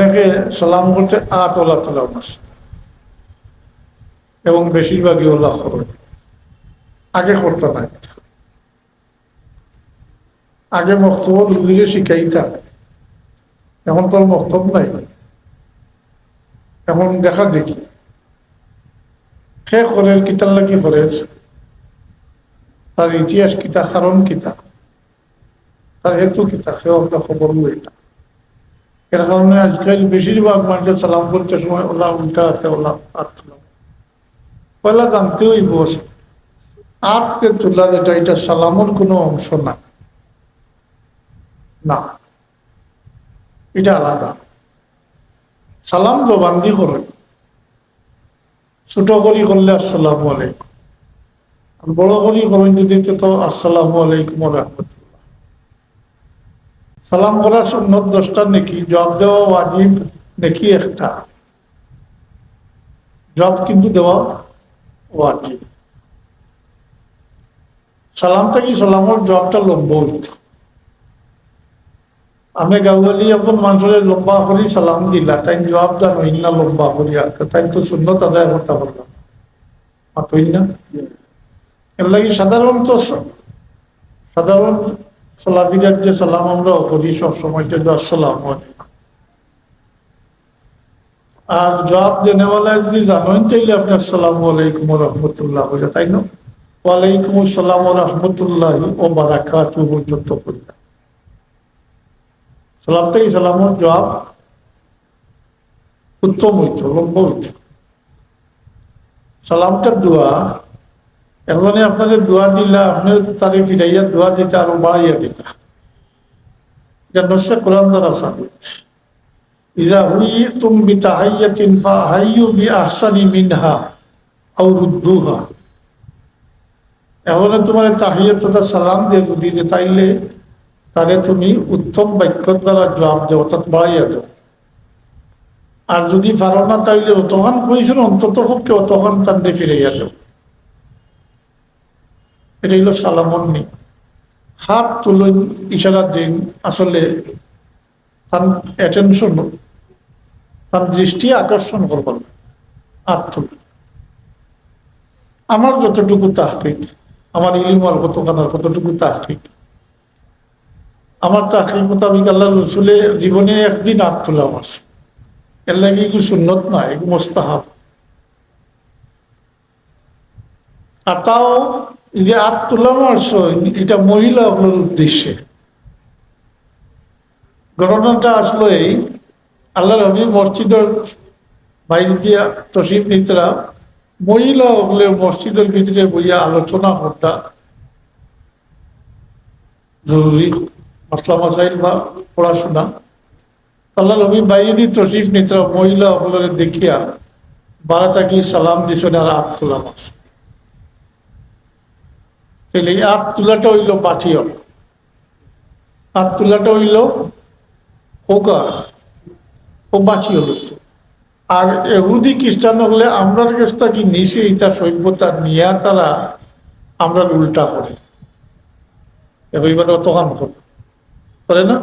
অনেকে সালাম করতে আত তোলা আছে এবং বেশিরভাগই ওলা করে আগে করতো না। আগে মক্তব রুজিরে শিখাইতা এখন তোর মক্তব নাই। এখন দেখা দেখি। খে করের, কিতার লাগি করের? তার ইতিহাস কিতা, কারণ কিতা? তার হেতু কিতা? সেও একটা খবর এটা এর আজকাল বেশিরভাগ মানুষের সালাম করতে সময় ওলা উল্টা ওলা পয়লা জানতে হইব। তোলা যেটা, এটা সালামর কোনো অংশ না। না। এটা আলাদা। সালাম জবান্দি করে। ছোট করি করলে আসসালামু আলাইকুম। বড় করি করেন যদি, তো আসসালামু আলাইকুম রহমতুল্লাহ। সালাম করা সুন্নত দশটা নাকি? জব দেওয়া ওয়াজিব নাকি একটা? জব কিন্তু দেওয়া ওয়াজিব। সালামটা কি? সালামর জবটা লম্বা হইত। আমি গাউলি এখন মানুষের লম্বা করি সালাম দিলা তাই জবাব দেন হইন না লম্বা করি আর তাই তো সুন্নত আদায় করতে পারলাম। না? এর লাগি সাধারণত সাধারণ সালাম আমরা করি সবসময় আসসালাম আর জবাব যদি জানেন তাইলে আপনি আলাইকুম রহমতুল্লাহ বলে, তাই না? ওয়ালাইকুম আসসালাম রহমতুল্লাহ ও বারাকাতু পর্যন্ত সালাম সালামর জবাব উত্তম হইত, লম্বা হইত। সালামটার দোয়া এখনই আপনাকে দোয়া দিলা আপনি তারে ফিরাইয়া দোয়া দিতে আরও বাড়াইয়া দিতা। সালাম দিয়ে যদি তাইলে তাহলে তুমি উত্তম বাক্যর দ্বারা জবাব দেও, অর্থাৎ বাড়াইয়া দেও। আর যদি পারো না তাইলে তখন কইছিল অন্তত পক্ষে তখন তার ফিরাইয়া দেও। এটা হলো সালামন নি। হাত তুলুন, ইশারা দিন। আসলে তার অ্যাটেনশন তার দৃষ্টি আকর্ষণ করবেন। হাত তুলুন। আমার যতটুকু তাহকিক, আমার ইলিমার কতখানার কতটুকু তাহকিক, আমার তাহকিক মোতাবিক আল্লাহ রসুলে জীবনে একদিন হাত তোলা আমার এর লাগে এগুলো সুন্নত না এগুলো মোস্তাহাব। আর তাও যে মারছ এটা মহিলাগুলোর উদ্দেশ্যে। ঘটনাটা আসলো এই, আল্লাহ রবি মসজিদের বাইরে দিয়া তসিফ নিতরা মহিলা হলে মসজিদের ভিতরে বইয়া আলোচনা করতা। জরুরি মশলা মাসাইল বা পড়াশোনা। আল্লাহ রবি বাইরে দিয়ে তসিফ নিতরা মহিলা হলে দেখিয়া বারাটা কি সালাম দিছেন আর মাস তাহলে এই হাত তোলাটা হইল পাঠিয়ল হাত তোলাটা হইল হোকা ও বাঁচিয়ে হইতো। আর এহুদি খ্রিস্টান হলে আমরার কাছটা কি নিচে, এটা সভ্যতা নিয়ে তারা আমরা উল্টা করে। এবার অতখান করে না?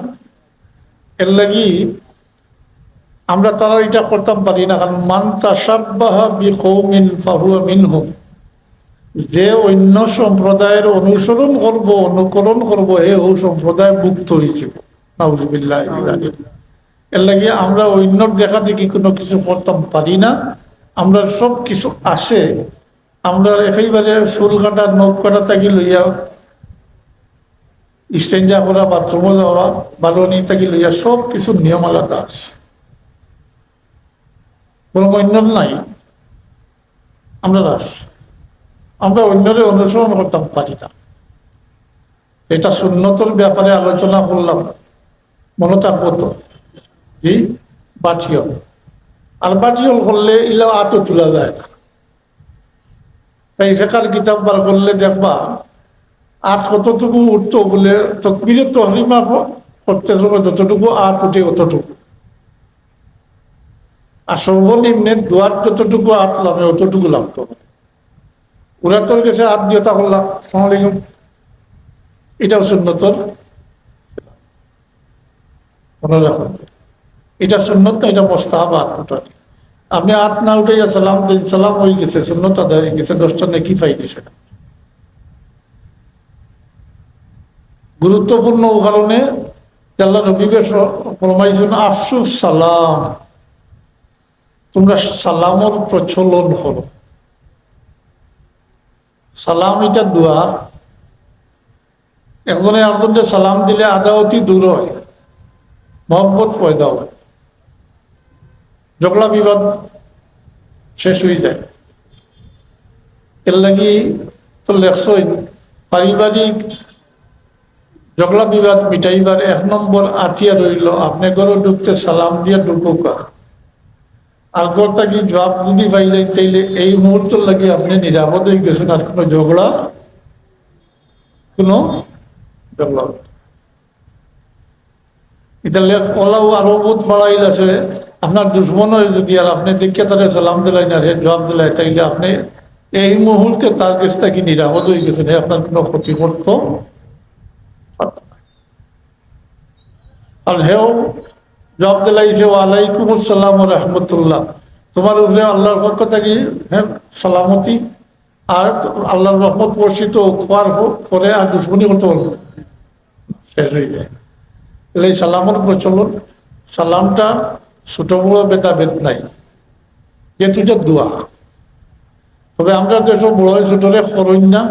এর লাগি আমরা তারা এটা করতাম পারি না, কারণ মান তাসাব্বাহা বি কৌমিন ফাহুয়া যে অন্য সম্প্রদায়ের অনুসরণ করব, অনুকরণ করব হে ও সম্প্রদায় মুক্ত হয়েছিল নাউজুবিল্লাহ এর লাগে আমরা অন্যর দেখা দেখি কোনো কিছু করতাম পারি না। আমরা সব কিছু আসে। আমরা একেবারে চুল কাটা নখ কাটা থাকি লইয়া স্টেঞ্জা করা বাথরুমে যাওয়া বালনি থাকি লইয়া সব কিছু নিয়ম আলাদা আছে। কোনো অন্য নাই। আমরা রাস। আমরা অন্যরে অনুসরণ করতাম পারি না এটা সুন্নতর ব্যাপারে আলোচনা করলাম। মনে থাকব তো? জি? বাটিয়ল আর বাটিয়ল করলে ইলা আতো তোলা যায় না। তাই সেখার কিতাব বার করলে দেখবা, আত কতটুকু উঠতো বলে তকবিরে তহরিমা করতে যতটুকু আত উঠে অতটুকু। আর সর্বনিম্নে দুয়ার যতটুকু আত লাগে অতটুকু লাগতো। ওরা তোর কাছে হাত দিয়ে তা করলাম এটাও সুন্নতর মনে রাখুন, এটা উঠানি আপনি হাত না উঠাইয়া সালাম দিন, সালাম হয়ে গেছে আদায় হয়ে গেছে, দশটা নেকি পাইনি গুরুত্বপূর্ণ কারণে আফসুস সালাম। তোমরা সালামর প্রচলন হলো সালাম এটা দোয়া। একজনে আরেকজনকে সালাম দিলে আদাওতি দূর হয়। মহব্বত পয়দা হয়। ঝগড়া, বিবাদ শেষ হয়ে যায়। এর লাগি তো লেখছই, পারিবারিক ঝগড়া, বিবাদ মিটাইবার এক নম্বর আতিয়া রইল, আপনি ঘরে ঢুকতে সালাম দিয়ে ঢুকুকা আর ঘরটা কি জবাব যদি পাইলেন তাইলে এই মুহূর্ত লাগে আপনি নিরাপদ গেছেন আর কোনো ঝগড়া? কোনো? ঝগড়া। এটা লেখ ওলাও আরও বহুত বাড়াইল আছে। আপনার দুশ্মন হয়ে যদি আর আপনি দেখে তারা সালাম দিলাই না জবাব দিলাই তাইলে আপনি এই মুহূর্তে তার কাছটা কি নিরাপদ হয়ে গেছেন? আপনার কোনো ক্ষতি করতো? আর হেও জবাব দিলাইছে ওয়ালাইকুম আসসালাম রহমতুল্লাহ। তোমার উপরে আল্লাহর পক্ষ থেকে হ্যাঁ সালামতি। আর আল্লাহর রহমত বর্ষিত খোয়ার পরে আর দুশ্মনী হয়ে যায়। এই সালামের প্রচলন সালামটা ছোট বড় ভেদাভেদ নাই। যেহেতু এটা দোয়া। তবে আমরা যেসব বড় ছোটরে করই না,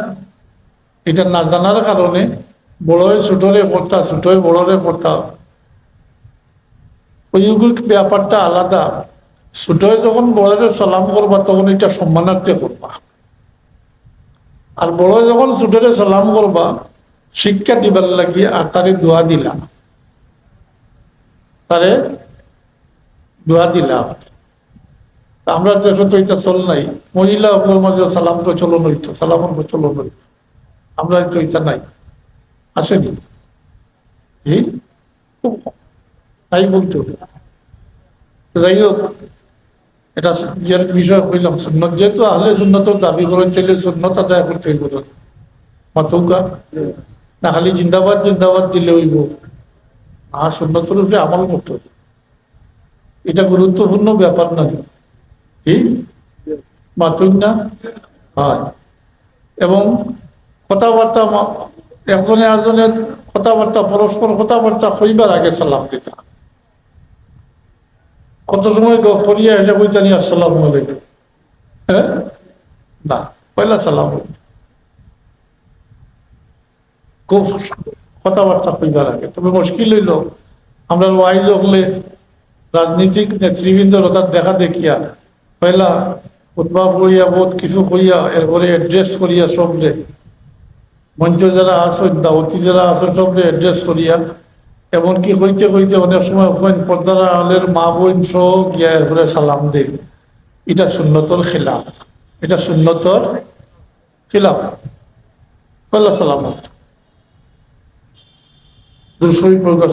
এটা না জানার কারণে বড় ছোটরে করতা ছোটই বড়রে করতা ঐগুক ব্যাপারটা আলাদা। ছোটই যখন বড়রে সালাম করবা, তখন এটা সম্মানার্থে করবা। আর বড় যখন ছোটরে সালাম করবা, শিক্ষা দিবার লাগি আর তারে দোয়া দিলাম তারে দোয়া দিলাম আমরা দেশে তো এটা চল নাই। মহিলা মাঝে সালাম প্রচলন হইতো সালামের প্রচলন হইতো। আমরা তো এটা নাই। আসেনি খুব। তাই বলতে হবে। যাই হোক, এটা ইয়ের বিষয় হইলাম সুন্নত। যেহেতু আহলে সুন্নতর দাবি করেন, তাহলে সুন্নত আদায় করতে হইব মাতৌকা? না, খালি জিন্দাবাদ জিন্দাবাদ দিলে হইব। আর সুন্নতের উপরে আমল করতে হবে। এটা গুরুত্বপূর্ণ ব্যাপার না। ঠিক মাতুন না? হয়। এবং কথাবার্তা একজনে আরেকজনের কথাবার্তা, পরস্পর কথাবার্তা হইবার আগে সালাম দিতা কত সময় গফরিয়া এসে কই জানি আসসালাম আলাইকুম? হ্যাঁ? না পয়লা সালাম কথাবার্তা কইবার আগে। তবে মুশকিল হইল, আমরা ওয়াইজ হলে রাজনীতিক নেতৃবৃন্দ তার দেখা দেখিয়া পয়লা উদ্ভাব করিয়া বহুত কিছু করিয়া এরপরে অ্যাড্রেস করিয়া সবরে মঞ্চ যারা আসেন দাওয়াতি যারা আসেন সবরে অ্যাড্রেস করিয়া এমনকি হইতে হইতে অনেক সময় হইন পর্দারা আলের মা বোন সহ গিয়া এরপরে সালাম দিন এটা শূন্যতর খিলাফ। এটা শূন্যতর খিলাফ। কল্লা সালাম। দুশোই প্রকাশ